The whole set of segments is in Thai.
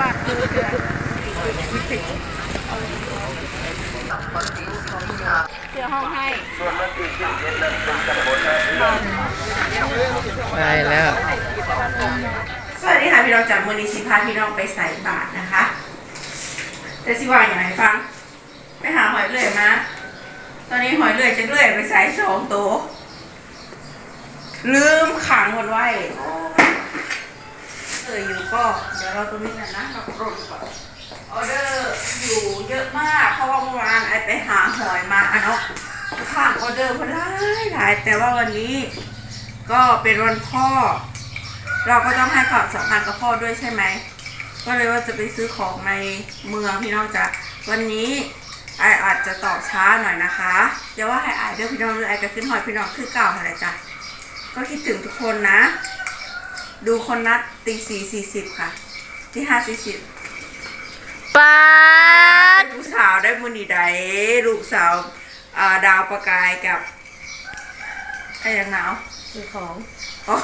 บาทคือเดือนเสื้อห้องให้ไปแล้ว สวัสดีค่ะพี่น้องจากมูลนิธิพาพี่น้องไปใส่บาทนะคะ แต่สิว่าอย่างไรฟัง ไปหาหอยเลื่อยมา ตอนนี้หอยเลื่อยจะเลื่อยไปใส่สองตัว ลืมขังหมันไว้ เอออยู่ก็เดี๋ยวเราตรงนี้กันนะเรากรดก่อนออเดอร์อยู่เยอะมากเพราะว่าเมื่อวานไอไปหาหอยมาเนาะข้างออเดอร์พอได้หลายแต่ว่าวันนี้ก็เป็นวันพ่อ เราก็ต้องให้ความสำคัญกับพ่อด้วยใช่ไหมก็เลยว่าจะไปซื้อของในเมืองพี่น้องจ้ะวันนี้ไออาจจะตอบช้าหน่อยนะคะเดี๋ยวว่าให้ไอเดี๋ยวพี่น้องหรือไอจะขึ้นหอยพี่น้องคือเก่าอะไรจ้ะก็คิดถึงทุกคนนะ ดูคนนัดตีสี่สี่สิบค่ะ ที่ห้าสี่สิบป้าดลูกสาวได้มุนีไดลูกสาวอ่าดาวประกายกับไอ้ยังหนาวซื้อของอ๋อ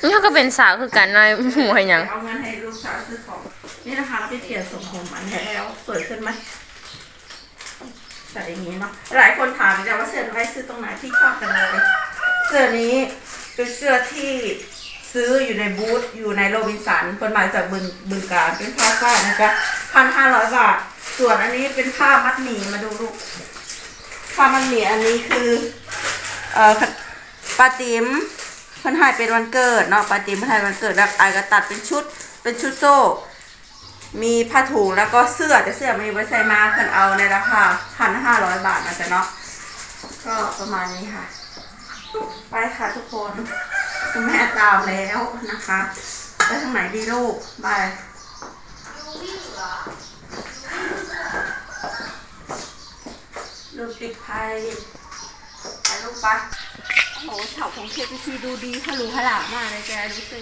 นี่เขาก็เป็นสาวคือกันนายหัวหยังเอาเงินให้ลูกสาวซื้อของ นี่นะคะเราไปเปลี่ยนทรงผมอันนี้แล้วสวยขึ้นไหมใส่อย่างนี้เนาะหลายคนถามจะว่าเสื้อไว้ซื้อตรงไหนที่ชอบกันเลยเสื้อนี้เป็นเสื้อที่ ซื้ออยู่ในบูธอยู่ในโรบินสันเป็นมาจากบึงบึงการเป็นผ้าฝ้ายนะจ๊ะพันห้าร้อยบาท ส่วนอันนี้เป็นผ้ามัดหมี่มาดูลูกผ้ามัดหมี่อันนี้คือเอ่อปาติมเพิ่นให้เป็นวันเกิดเนาะปาติมเพิ่นให้วันเกิดแล้วไอก็ตัดเป็นชุดเป็นชุดโซ่ มีผ้าถุงแล้วก็เสื้อแต่เสื้อไม่มีไว้ใส่มาเพิ่นเอาในราคาพันห้าร้อยบาทนะจ๊ะเนาะก็ประมาณนี้ค่ะ ไปค่ะทุกคน คุณแม่ตามแล้วนะคะไปทางไหนดีลูกไปลูกติดภัยไปลูกไปโอ้โหเฉาของเคพีดูดีขลุขลามากเลยแกดูสิ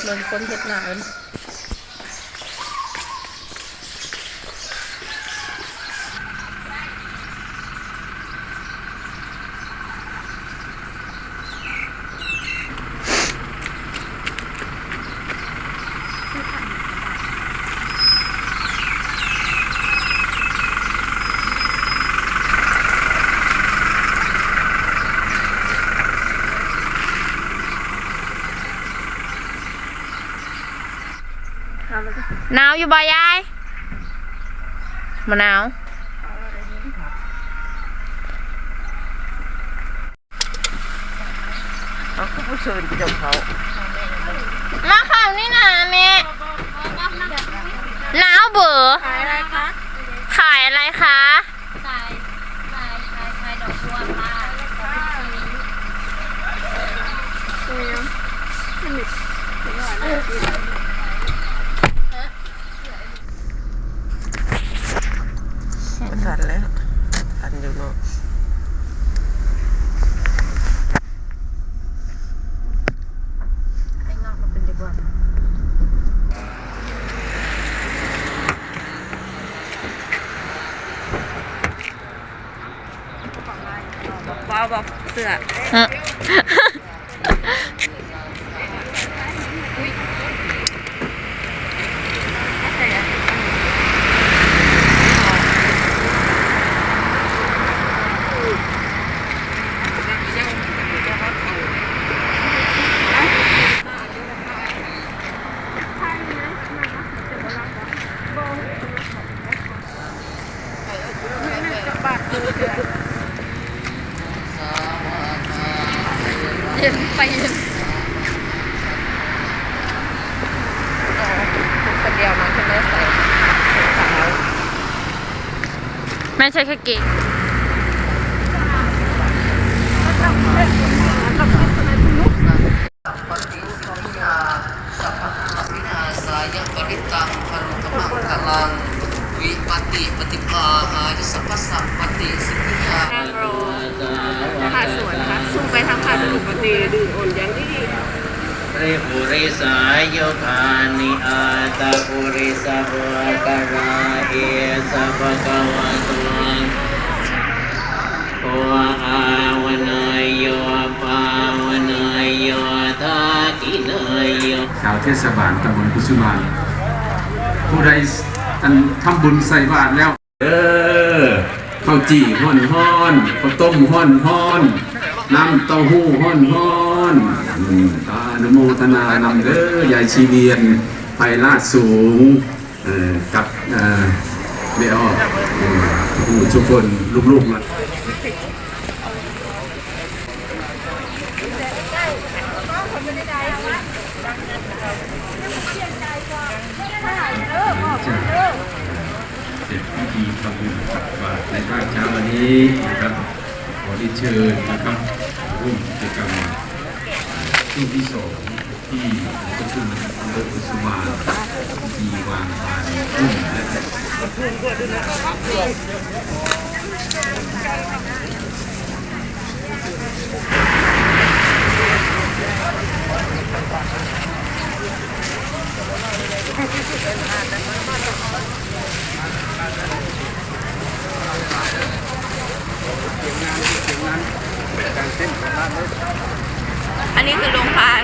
เหมือนคนเฮ็ดหนาเหนาวอยู่บ่ยายมะนาวเขาก็ผู้เชิญเจ้าเขามาข่าวนี่นะแม่หนาวเบื่อขายอะไรคะขายอะไรคะ ขายขายขายขายดอกบัวค่ะ สั่นแล้วสั่นอยู่เนาะ ไอ้งอกมันเป็นดีกว่า ว้าวบอกเสื้อ เย็นไปเย็นคนเดียวมันจะไม่ใส่สาว ไม่ใช่แค่เก่ง สายปริตังพลุตมังกลัง วิปติปฏิภาหาจะสัพพสัพปฏิสิทธิยา นั่งรอผ่าสวนนะคะสู้ไปทางผ่าสมุปฏิดื่มอ่อนยังดี ริปุริสายโยคานิอาตาปุริสภวกราเอสภะกวะโตุโออาวนาโยปาวนาโยทัก อินายโย ชาวเทศบาลตำบลกุสุมานผู้ใดอันทำบุญใส่บาตรแล้ว เออข้าวจี่ห้อนห้อนข้าวต้มห้อนห้อนน้ำเต้าหู้ห้อนห้อนอืมตาอนโมทนานำเด้อยายชีเวียนไฟลาดสูงเออกับเออเดี๋ยวอืมผู้ทุกคนลูกๆ มาจะเสร็จพิธีทำบุญตักบาตรในภาคเช้าวันนี้นะครับขอที่เชิญนะครับร่วมกิจกรรมช่วงที่สองที่หลวงพ่อขึ้นนะครับอำเภอกุสมานพิธีวางพานรุ่มและ อันนี้คือโรงพยาบาล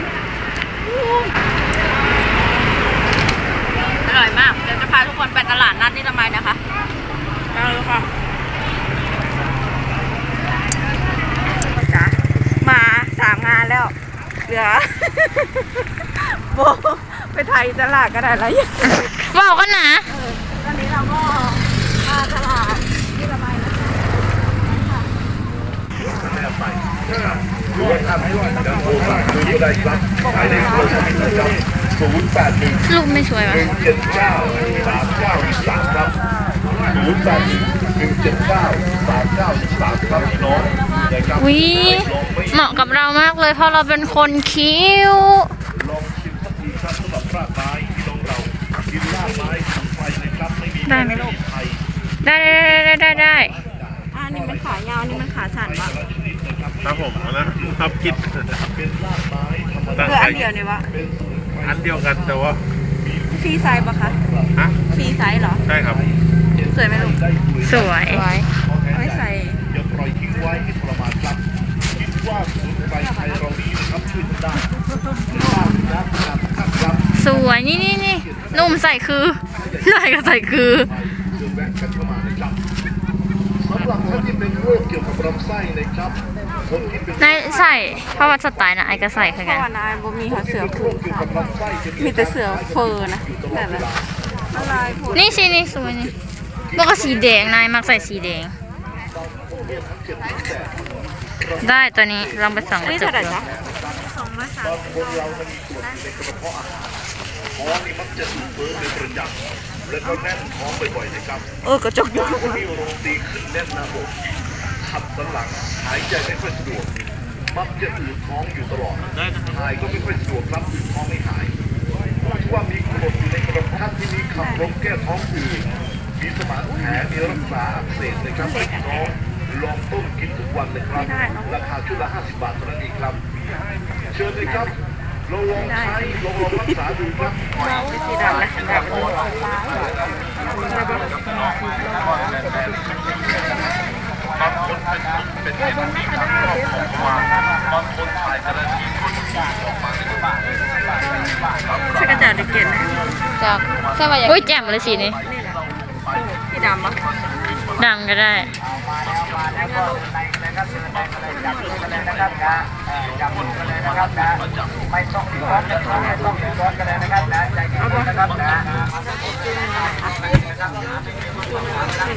อร่อยมาก เดี๋ยวจะพาทุกคนไปตลาดนัดนิรมัยนะคะมาเลยค่ะจ๋ามาสามงานแล้ว เหลือ โบไปไทยตลาดก็ได้แล้วยังบอกกันนะตอนนี้เราก็มาตลาดนิรมัยนะคะลูกไม่สวยวะเจ็ดเก้าสามเก้าสามครับศูนย์แปดหนึ่งหนึ่งเจ็ดเก้าสามเก้าสามครับน้องวิเหมาะกับเรามากเลยเพราะเราเป็นคนคิ้ว ได้ไหมลูกไทยได้ได้ได้ได้ได้อ่านี่มันขายาวอันี่มันขาสั้นปะครับผมนะครับคิดเกไม้ธรรมดาเออันเดียวเนี่ยวะอันเดียวกันแต่ว่าฟรีไซส์ปะคะฮะฟรีไซส์เหรอใช่ครับ สวยไหมลูกสวยสวยไว้ใส่อย่าปล่อยทิ้งไว้ให้ทรมานครับคิดว่าสมุนไพรไทยเราดีนะครับช่วยได้สวยนี่นี่นี่ นุ่มใส่คือใส่ก็ใส่คือเดินแวะกันเข้ามานะครับสำหรับท่านที่เป็นโรคเกี่ยวกับลำไส้นะครับคนที่เป็นในใส่เพราะว่าสไตล์นะไอก็ใส่คือเพกันราะว่านายบ่มีหาเสือโรผูคกเกี่ยวค่ะกับลำไส้จะมีแต่เสือเฟอร์นะแต่ละอะไรผูกนี่สีนี่สวยนี่แล้วก็สีแดงนายมักใส่สีแดง ได้ตัวนี้ลองไปส่องกอันระนี้จกเท่าไหร่ดูจ๊ะคนเราจะมีส่วนในกระเพาะอาหาร ท้องนี่มักจะถูกเบิ้งเป็นประจำและก็แน่นท้องบ่อยๆนะครับเออกระจกอยู่ที่โรตีขึ้นแน่นหน้าอกขับสันหลังหายใจไม่ค่อยสะดวกมักจะอืดท้องอยู่ตลอดหายก็ไม่ค่อยสะดวกรับอืดท้องไม่หายที่ว่ามีกรดอยู่ในกระเพาะท่านที่มีขับลมแก้ท้องอืดมีสมานแผลมีรักษาอักเสบนะครับให้ท้องลองต้มกินทุกวันเลยครับ ราคาชุดละ 50 บาทเท่านั้นเองครับ เชิญเลยครับ ลองลองใช้ลองลองรักษาดูครับสีดำนะสีดำบางคนเป็นเป็นเป็นมีทางรอบของมาบางคนถ่ายแต่ละทีคนที่ออกมาในบ้านใช่กระจาดเกียนนะจากใช่ป่ะอุ้ยแจ่มเลยสีนี้นี่แหละสีดำปะดำก็ได้ มัน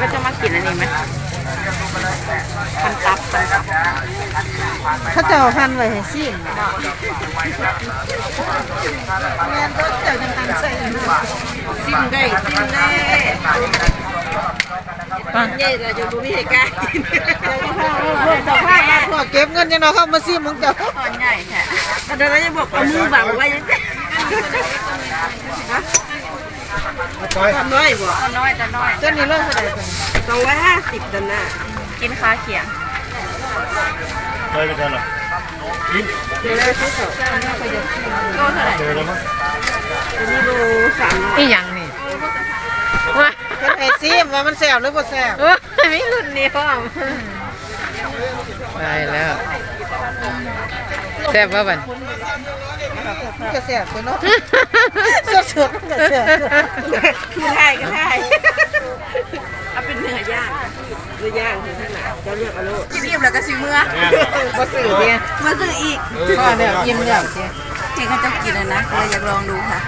ก็จะมากินอันนี้ไหมพันตับพันตับเขาจะเอาพันไว้ให้ซิมแม่ก็เจ้าจังตังใส่ซิมได้ซิมได้เย่เราจะรู้วิธีการกินแต่ผ้ามาพวก เก็บเงินยังเนาะเข้ามาซิมมึงเจ้าตอนใหญ่แท้แต่เดี๋ยวเราจะบอกเอามือบังไว้ยังไงทำน้อยบ่ทำน้อยแต่น้อยเจ้านี่เริ่มเท่าไหร่กันสองร้อยห้าสิบดันน่ะกินขาเขียงเลยไปกันหรอเดี๋ยวเราซื้อเขาโลเท่าไหร่เจอแล้วมั้งตัวนี้ดูสามร้อยนี่ยังนี่ว่าเป็นไอซิมว่ามันแซ่บหรือบ่แซ่บว่าไม่รุ่นนี้พ่อม ได้แล้วแซ่บว่าบันเกระเสียบตัวเนาะสดๆกระเสียบคือได้ก็ได้เอาเป็นเนื้อย่างเนื้อย่างคือที่ไหนจะเลือกเอาลูกกินอิ่มแล้วก็สิเมื่อมาสื่อเนี่ยมาซื้ออีกก็เนี่ยอิ่มแล้วเจ๊เห็นเขาจะกินเลยนะเลยอยากลองดูค่ะ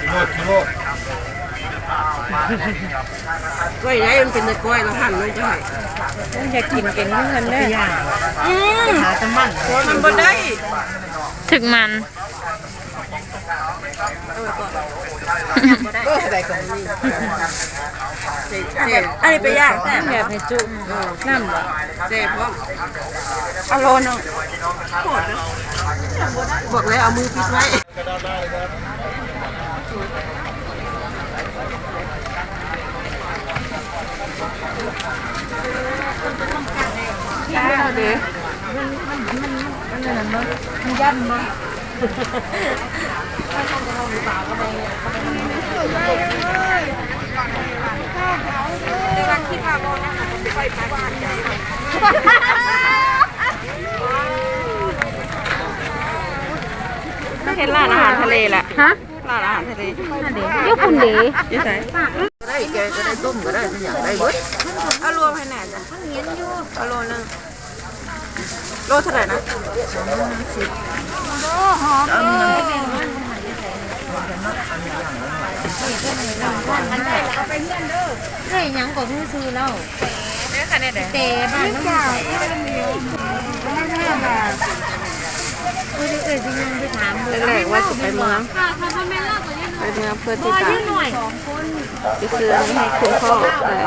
กิโลกิโล กล้วยได้มันเป็นเนื้อกล้วยเราหั่นลงไปอยากกินเก่งเงินได้อืมหาตะมั่นมันบ่ได้ ถึกมันก็อะไรของนี่เจ็บอันนี้ไปย่างแต่แบบให้จุ่มน้ำบ่เจ็บเพราะเอา โลนึงโคตรนะบอกเลยเอามือปิดไว้เด้เห็นร้านอาหารทะเลแหละฮะร้านอาหารทะเลยุคุณดียี่ไสได้ แกก็ได้ต้มก็ได้ทุกอย่างได้เบิดเอารวมให้แน่จ้ะเอาโลนึงโลเท่าไหร่นะเฮ้ยยังก็คือซื้อแล้วเด้อค่ะเนี่ยเด้อเตะบ้านมันจ่ายเออเออสิยังไปถามแรกๆว่าจะไปเมืองค่ะค่ะพ่อแม่เล่าตัวนี้ ไปเมืองเพื่อที่จะไปซื้ออันนี้ให้คุณพ่อแต่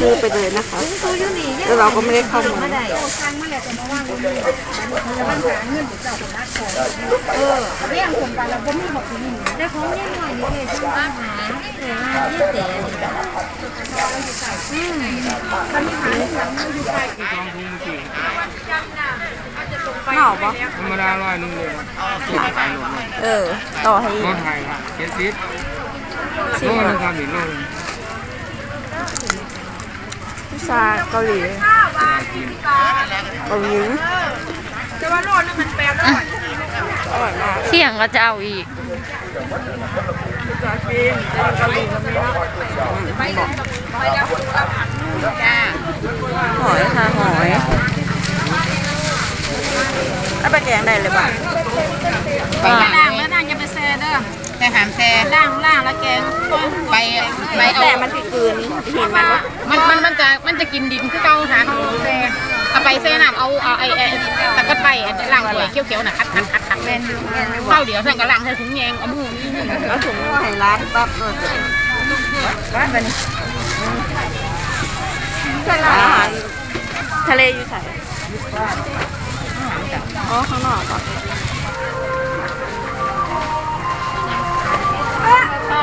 ซื้อไปเลยนะคะตัวยืดหนีแล้วเราก็ไม่ได้เข้ามืองมาได้เออเรื่องคนกันเราก็ไม่บอกที่นี่แต่ของยืดหน่อยนี่เลยช่างอาหารเออยืดเตะเหนาปะธรรมดาร้อยหนึ่งเลยสุดขายหมดเลยเออ ต่อให้อีรกถไทยเจ็ดสิบโลนึงครับอีกโลนึงพิซซ่าเกาหลีเกาหลีจะว่าโลนึงมันแปลกอร่อยมากเที่ยงก็จะเอาอีก หอยค่ะหอย แล้วไปแกงได้เลยป่ะไปล่างแล้วนางจะไปแซ่เด้อแต่หามแซ่ล่างล่างแล้วแกงไปไปเอาแต่มันผิดคืนหินมันวะมันมันมันจะมันจะกินดินคือเก่าหาเขาแซ่เอาไปแซ่น้ำเอาเอาไอ้ไอ้ตะกัดไปอันล่างหวยเขียวๆน่ะคัดคัดคัดคัดแม่นข้าวเดี๋ยวสั่งกระล่างใส่ถุงแยงเอามือนี่แล้วถุงไห้ร้านปั๊บเลยร้านเป็นร้านอาหารทะเลอยู่ไหน อ๋อข้างนอกก่อนเท่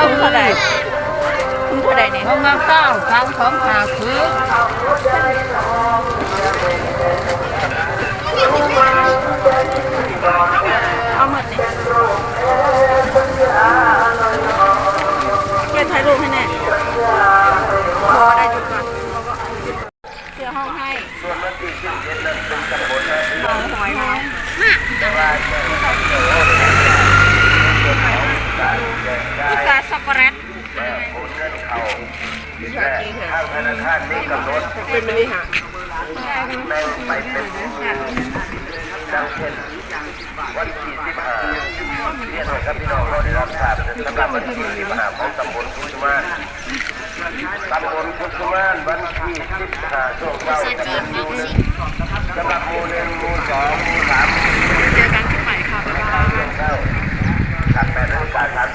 าเท่าไหร่คุณเท่าไหร่เนี่ยห้องน้ำเต้าทางของขาคือ แค่ข้างธนาคารนี้กำหนดเป็นมินิหะแม่ไปเป็นดังเช่นวันที่สิบห้าเรียนหน่ยครับพี่น้องเราได้รับทราบสำหรับวันที่สิบห้าของตำบลพุทธมานตำบลพุทธมานวันที่สิบห้าช่วงเช้าจะเป็นมูลสำหรับมูลหนึ่งมูลสองมูลสามเจอกันที่ใหม่ค่ะบ๊ายบายถัดไปนาฬิกาสาม